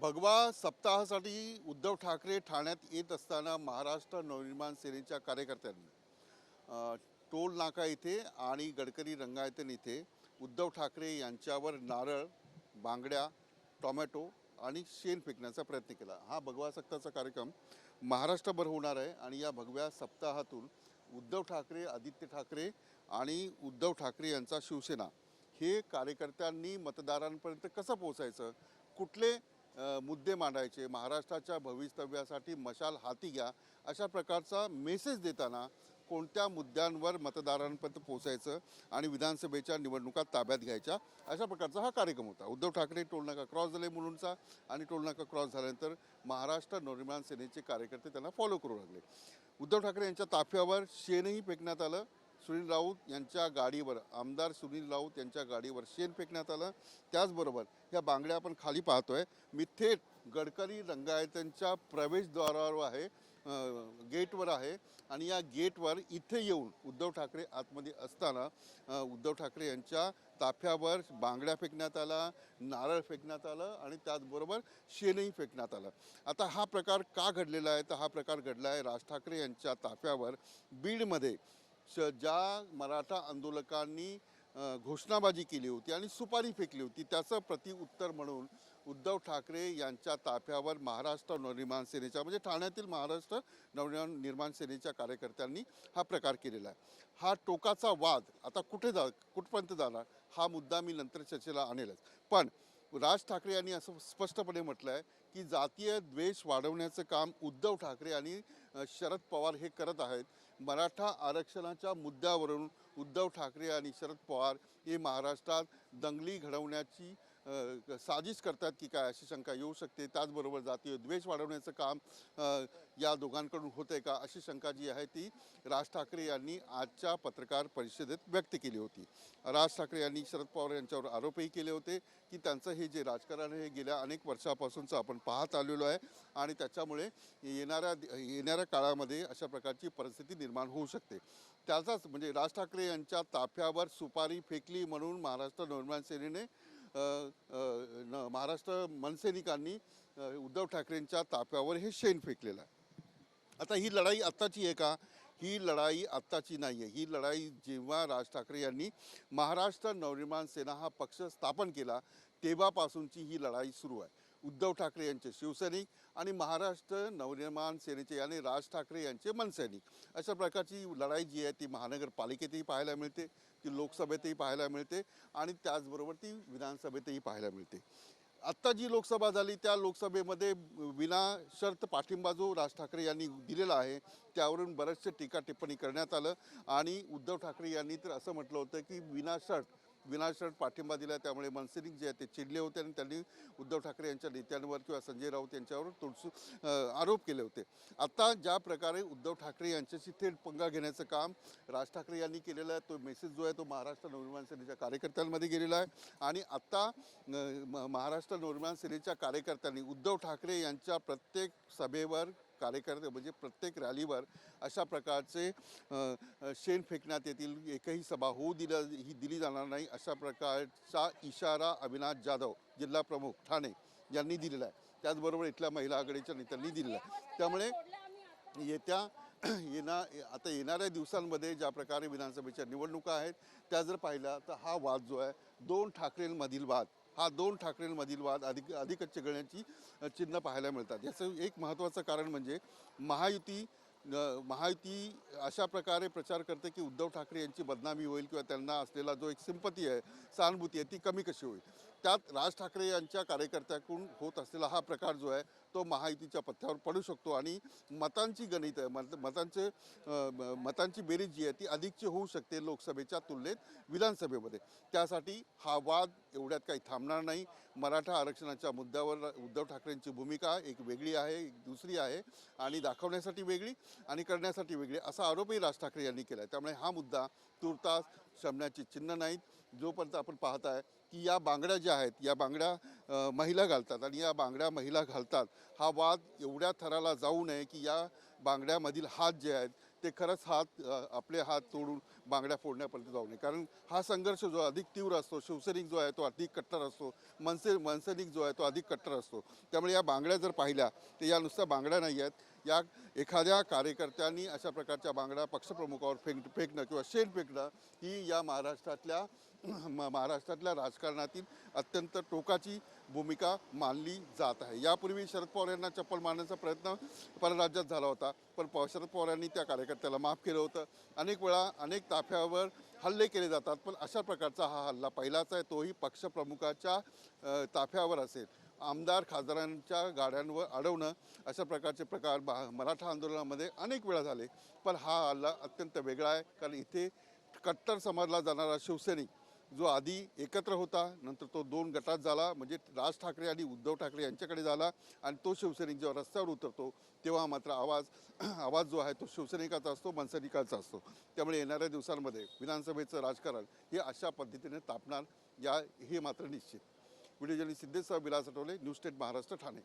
भगवा सप्ताहासाठी उद्धव ठाकरे ठाण्यात येत असताना महाराष्ट्र नवनिर्माण सेनेच्या कार्यकर्त्यांनी टोल नाका इथे आणि गडकरी रंगायतन इथे उद्धव ठाकरे यांच्यावर नारळ बांगड्या टोमॅटो आणि शेण फेकण्याचा प्रयत्न केला. हा भगवा सप्ताहाचा कार्यक्रम महाराष्ट्रभर होणार आहे आणि या भगव्या सप्ताहातून उद्धव ठाकरे आदित्य ठाकरे आणि उद्धव ठाकरे यांचा शिवसेना हे कार्यकर्त्यांनी मतदारांपर्यंत कसं पोहोचायचं? कुठले मुद्दे मांडायचे महाराष्ट्राच्या भवितव्यासाठी मशाल हाती घ्या अशा प्रकारचा मेसेज देताना कोणत्या मुद्द्यांवर मतदारांपर्यंत पोहोचायचं आणि विधानसभेच्या निवडणुका ताब्यात घ्यायच्या अशा प्रकारचा हा कार्यक्रम होता. उद्धव ठाकरे टोलनाका क्रॉस झाले मुलुंडचा आणि टोलनाका क्रॉस झाल्यानंतर महाराष्ट्र नवनिर्माण सेनेचे कार्यकर्ते त्यांना फॉलो करू लागले. उद्धव ठाकरे यांच्या ताफ्यावर शेणही फेकण्यात आलं. सुनील राऊत यांच्या गाडीवर आमदार सुनील राऊत यांच्या गाडीवर शेण फेकण्यात आलं. त्याचबरोबर ह्या बांगड्या आपण खाली पाहतोय. मी थेट गडकरी रंगायतांच्या प्रवेशद्वारावर आहे गेटवर आहे आणि या गेटवर इथे येऊन उद्धव ठाकरे आतमध्ये असताना उद्धव ठाकरे यांच्या ताफ्यावर बांगड्या फेकण्यात आला नारळ फेकण्यात आलं आणि त्याचबरोबर शेणही फेकण्यात आलं. आता हा प्रकार का घडलेला आहे? तर हा प्रकार घडला आहे राज ठाकरे यांच्या ताफ्यावर बीडमध्ये. श ज्या मराठा आंदोलकांनी घोषणाबाजी केली होती आणि सुपारी फेकली होती त्याचं प्रतिउत्तर म्हणून उद्धव ठाकरे यांच्या ताफ्यावर महाराष्ट्र नवनिर्माण सेनेच्या म्हणजे ठाण्यातील महाराष्ट्र नवनिर्माण निर्माण सेनेच्या कार्यकर्त्यांनी हा प्रकार केलेला आहे. हा टोकाचा वाद आता कुठे जा कुठपर्यंत जाणार हा मुद्दा मी नंतर चर्चेला आणेलच. पण राज ठाकरे यांनी असं स्पष्टपणे म्हटलं आहे की जातीय द्वेष वाढवण्याचं काम उद्धव ठाकरे आणि शरद पवार हे करत आहेत. मराठा आरक्षणाच्या मुद्द्यावरून उद्धव ठाकरे आणि शरद पवार हे महाराष्ट्रात दंगली घडवण्याची साजिश करतात की काय अशी शंका येऊ शकते. त्याचबरोबर जातीय द्वेष वाढवण्याचं काम या दोघांकडून होते का अशी शंका जी आहे ती राज ठाकरे यांनी आजच्या पत्रकार परिषदेत व्यक्त केली होती. राज ठाकरे यांनी शरद पवार यांच्यावर आरोपही केले होते की त्यांचं हे जे राजकारण हे गेल्या अनेक वर्षापासूनचं आपण पाहत आलेलो आहे आणि त्याच्यामुळे येणाऱ्या येणाऱ्या काळामध्ये अशा प्रकारची परिस्थिती निर्माण होऊ शकते. त्याचाच म्हणजे राज ठाकरे यांच्या ताफ्यावर सुपारी फेकली म्हणून महाराष्ट्र निर्माण सेनेने न- महाराष्ट्र मनसैनिकांनी उद्धव ठाकरेंच्या ताफ्यावर हे शेण फेकलेलं आहे. आता ही लढाई आत्ताची आहे का? ही लढाई आत्ताची नाही आहे ही लढाई जेव्हा राज ठाकरे यांनी महाराष्ट्र नवनिर्माण सेना हा पक्ष स्थापन केला तेव्हापासूनची ही लढाई सुरू आहे. उद्धव ठाकरे यांचे शिवसैनिक आणि महाराष्ट्र नवनिर्माण सेनेचे आणि राज ठाकरे यांचे मनसैनिक. अशा प्रकारची लढाई जी आहे ती महानगरपालिकेतही पाहायला मिळते ती लोकसभेतही पाहायला मिळते आणि त्याचबरोबर ती विधानसभेतही पाहायला मिळते. आत्ता जी लोकसभा झाली त्या लोकसभेमध्ये विना शर्त पाठिंबा जो राज ठाकरे यांनी दिलेला आहे. त्यावरून बरेचसे टीका टिप्पणी करण्यात आलं आणि उद्धव ठाकरे यांनी तर असं म्हटलं होतं की विना शर्त विनाशरण पाठिंबा दिला त्यामुळे मनसैनिक जे आहे ते चिडले होते आणि त्यांनी उद्धव ठाकरे यांच्या नेत्यांवर किंवा संजय राऊत यांच्यावर तुळसू आरोप केले होते. आता ज्या प्रकारे उद्धव ठाकरे यांच्याशी थेट पंगा घेण्याचं काम राज ठाकरे यांनी केलेलं आहे तो मेसेज जो आहे तो महाराष्ट्र नवनिर्माण सेनेच्या कार्यकर्त्यांमध्ये गेलेला आहे. आणि आत्ता महाराष्ट्र नवनिर्माण सेनेच्या कार्यकर्त्यांनी उद्धव ठाकरे यांच्या प्रत्येक सभेवर कार्यकर्ते म्हणजे प्रत्येक रॅलीवर अशा प्रकारचे शेण फेकण्यात येतील एकही सभा होऊ दिलं ही दिली जाणार नाही अशा प्रकारचा इशारा अविनाश जाधव जिल्हा प्रमुख ठाणे यांनी दिलेला आहे. त्याचबरोबर इथल्या महिला आघाडीच्या नेत्यांनी दिलेला आहे. त्यामुळे येत्या येणा आता येणाऱ्या दिवसांमध्ये ज्या प्रकारे विधानसभेच्या निवडणुका आहेत त्या जर पाहिल्या तर हा वाद जो आहे दोन ठाकरेंमधील वाद हा दोन ठाकरेंमधील वाद अधिक अधिकच चिघळण्याची चिन्ह पाहायला मिळतात. याचं एक महत्त्वाचं कारण म्हणजे महायुती महायुती अशा प्रकारे प्रचार करते की उद्धव ठाकरे यांची बदनामी होईल किंवा त्यांना असलेला जो एक सिंपती आहे सहानुभूती आहे ती कमी कशी होईल? त्यात राज ठाकरे यांच्या कार्यकर्त्याकडून होत असलेला हा प्रकार जो आहे तो महायुतीच्या पथ्यावर पडू शकतो आणि मतांची गणित आहे. मत मतांचे मतांची बेरीज जी आहे ती अधिकची होऊ शकते लोकसभेच्या तुलनेत विधानसभेमध्ये. त्यासाठी हा वाद एवढ्यात काही थांबणार नाही. मराठा आरक्षणाच्या मुद्द्यावर उद्धव ठाकरेंची भूमिका एक वेगळी आहे एक दुसरी आहे आणि दाखवण्यासाठी वेगळी आणि करण्यासाठी वेगळी असा आरोपही राज ठाकरे यांनी केला आहे त्यामुळे हा मुद्दा तुर्तास शमण्याची चिन्ह नाहीत. जोपर्यंत आपण पाहत आहे की या बांगड्या ज्या आहेत या बांगड्या महिला घालतात आणि या बांगड्या महिला घालतात हा वाद एवढ्या थराला जाऊ नये की या बांगड्यामधील हात जे आहेत ते खरंच हात आपले हात तोडून बांगड्या फोडण्यापर्यंत जाऊ नये. कारण हा संघर्ष जो अधिक तीव्र असतो शिवसैनिक जो आहे तो अधिक कट्टर असतो मनसे मनसैनिक जो आहे तो अधिक कट्टर असतो. त्यामुळे या बांगड्या जर पाहिल्या तर या नुसत्या बांगड्या नाही आहेत. या एखाद्या कार्यकर्त्यांनी अशा प्रकारच्या बांगड्या पक्षप्रमुखावर फेक फेकणं किंवा शेण फेकणं ही या महाराष्ट्रातल्या महाराष्ट्रातल्या राजकारणातील अत्यंत टोकाची भूमिका मानली जात आहे. यापूर्वी शरद पवार यांना चप्पल मारण्याचा प्रयत्न परराज्यात झाला होता. पण प- शरद पवार यांनी त्या कार्यकर्त्याला माफ केलं होतं. अनेक वेळा अनेक ताफ्यावर हल्ले केले जातात पण अशा प्रकारचा हा हल्ला पहिलाच आहे. तोही पक्षप्रमुखाच्या ताफ्यावर असेल. आमदार खासदारांच्या गाड्यांवर अडवणं अशा प्रकारचे प्रकार बा मराठा आंदोलनामध्ये अनेक वेळा झाले. पण हा हल्ला अत्यंत वेगळा आहे. कारण इथे कट्टर समजला जाणारा शिवसैनिक जो आधी एकत्र होता नंतर तो दोन गटात झाला म्हणजे राज ठाकरे आणि उद्धव ठाकरे यांच्याकडे झाला आणि तो शिवसैनिक जेव्हा रस्त्यावर उतरतो तेव्हा मात्र आवाज आवाज जो आहे तो शिवसैनिकाचा असतो मनसैनिकाचा असतो. त्यामुळे येणाऱ्या दिवसांमध्ये विधानसभेचं राजकारण हे अशा पद्धतीने तापणार या हे मात्र निश्चित. Video journalist Siddhesh Vilas Athavale news state Maharashtra Thane.